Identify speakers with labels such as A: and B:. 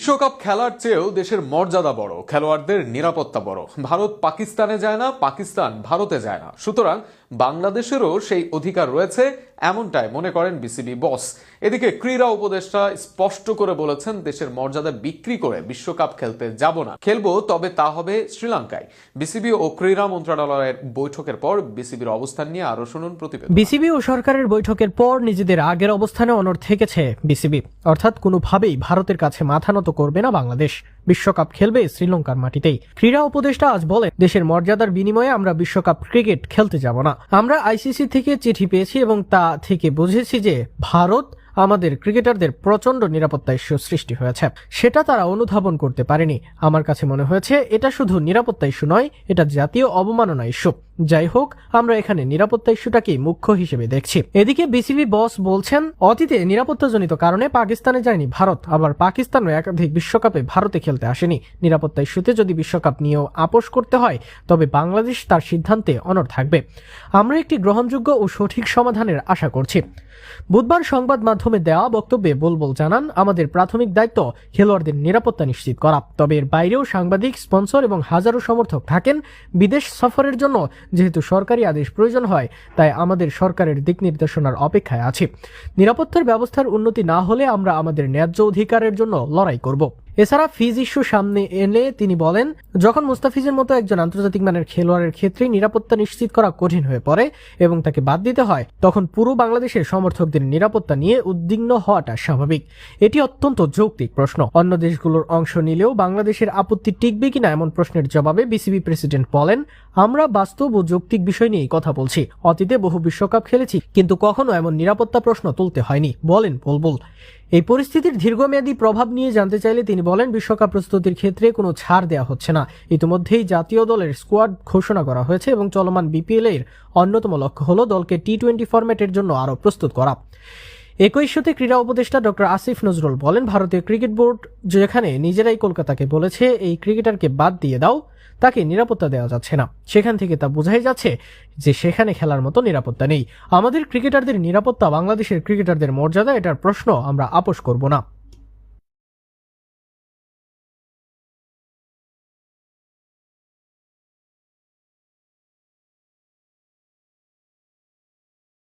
A: বিশ্বকাপ খেলার চেয়েও দেশের মর্যাদা বড়, খেলোয়াড়দের নিরাপত্তা বড়। ভারত পাকিস্তানে যায় না, পাকিস্তান ভারতে যায় না। সুতরাং বাংলাদেশেরও সেই অধিকার রয়েছে, এমনটাই মনে করেন বিসিবি বস। এদিকে ক্রীড়া উপদেষ্টা স্পষ্ট করে বলেছেন, দেশের মর্যাদা বিক্রি করে বিশ্বকাপ খেলতে যাব না। খেলব, তবে তা হবে শ্রীলঙ্কায়। বিসিবি ও ক্রীড়া মন্ত্রণালয়ের বৈঠকের পর বিসিবির অবস্থান নিয়ে আরও শুনুন প্রতিবেদন।
B: বিসিবি ও সরকারের বৈঠকের পর নিজেদের আগের অবস্থানে অনর থেকেছে বিসিবি। অর্থাৎ কোনোভাবেই ভারতের কাছে মাথা নত করবে না বাংলাদেশ। বিশ্বকাপ খেলবে শ্রীলঙ্কার মাটিতেই। ক্রীড়া উপদেষ্টা আজ বলেন, দেশের মর্যাদার বিনিময়ে আমরা বিশ্বকাপ ক্রিকেট খেলতে যাব না। আমরা আইসিসি থেকে চিঠি পেয়েছি এবং তা থেকে বুঝেছি যে ভারত আমাদের ক্রিকেটারদের প্রচণ্ড নিরাপত্তা ইস্যু সৃষ্টি হয়েছে। সেটা তারা অনুধাবন করতে পারেনি। আমার কাছে মনে হয়েছে, এটা শুধু নিরাপত্তা ইস্যু নয়, এটা জাতীয় অবমাননা ইস্যু। যাই হোক, আমরা এখানে নিরাপত্তা ইস্যুটাকে মুখ্য হিসেবে দেখছি। এদিকে বিসিবি বস বলছেন, অতীতে নিরাপত্তাজনিত কারণে পাকিস্তানে যায়নি ভারত। আবার পাকিস্তানও একাধিক বিশ্বকাপে ভারতে খেলতে আসেনি। নিরাপত্তা ইস্যুতে যদি বিশ্বকাপ নিয়েও আপোষ করতে হয়, তবে বাংলাদেশ তার সিদ্ধান্তে অনড় থাকবে। আমরা একটি গ্রহণযোগ্য ও সঠিক সমাধানের আশা করছি। বুধবার সংবাদ মাধ্যমে দেওয়া বক্তব্যে বুলবুল জানান, আমাদের প্রাথমিক দায়িত্ব খেলোয়াড়দের নিরাপত্তা নিশ্চিত করা। তবে এর বাইরেও সাংবাদিক, স্পন্সর এবং হাজারো সমর্থক থাকেন। বিদেশ সফরের জন্য যেহেতু সরকারি আদেশ প্রয়োজন হয়, তাই আমাদের সরকারের দিক নির্দেশনার অপেক্ষায় আছে। নিরাপত্তার ব্যবস্থার উন্নতি না হলে আমরা আমাদের ন্যায্য অধিকারের জন্য লড়াই করব। এছাড়া ফিজ ইস্যু সামনে এনে তিনি বলেন, যখন মুস্তাফিজের মতো একজন আন্তর্জাতিক মানের খেলোয়াড়ের ক্ষেত্রে নিরাপত্তা নিশ্চিত করা কঠিন হয়ে পড়ে এবং তাকে বাদ দিতে হয়, তখন পুরো বাংলাদেশের সমর্থকদের নিরাপত্তা নিয়ে উদ্বিগ্ন হওয়াটা স্বাভাবিক। এটি অত্যন্ত যৌক্তিক প্রশ্ন। অন্য দেশগুলোর অংশ নিলেও বাংলাদেশের আপত্তি টিকবে কিনা এমন প্রশ্নের জবাবে বিসিবি প্রেসিডেন্ট বলেন, আমরা বাস্তব ও যৌক্তিক বিষয় নিয়েই কথা বলছি। অতীতে বহু বিশ্বকাপ খেলেছি, কিন্তু কখনো এমন নিরাপত্তা প্রশ্ন তুলতে হয়নি। বলেন বুলবুল। এই পরিস্থিতির দীর্ঘমেয়াদী প্রভাব নিয়ে জানতে চাইলে তিনি বলেন, বিশ্বকাপ প্রস্তুতির ক্ষেত্রে কোনো ছাড় দেওয়া হচ্ছে না। ইতিমধ্যেই জাতীয় দলের স্কোয়াড ঘোষণা করা হয়েছে এবং চলমান বিপিএল এর অন্যতম লক্ষ্য হল দলকে টি টোয়েন্টি ফরম্যাটের জন্য আরও প্রস্তুত করা। একই ইস্যুতে ক্রীড়া উপদেষ্টা ডক্টর আসিফ নজরুল বলেন, ভারতীয় ক্রিকেট বোর্ড যেখানে নিজেরাই কলকাতাকে বলেছে, এই ক্রিকেটারকে বাদ দিয়ে দাও। তাকে নিরাপত্তা দেওয়া যাচ্ছে না। সেখান থেকে তা বোঝাই যাচ্ছে যে সেখানে খেলার মতো নিরাপত্তা নেই। আমাদের ক্রিকেটারদের নিরাপত্তা, বাংলাদেশের ক্রিকেটারদের মর্যাদা, এটার প্রশ্ন আমরা আপোষ করব না।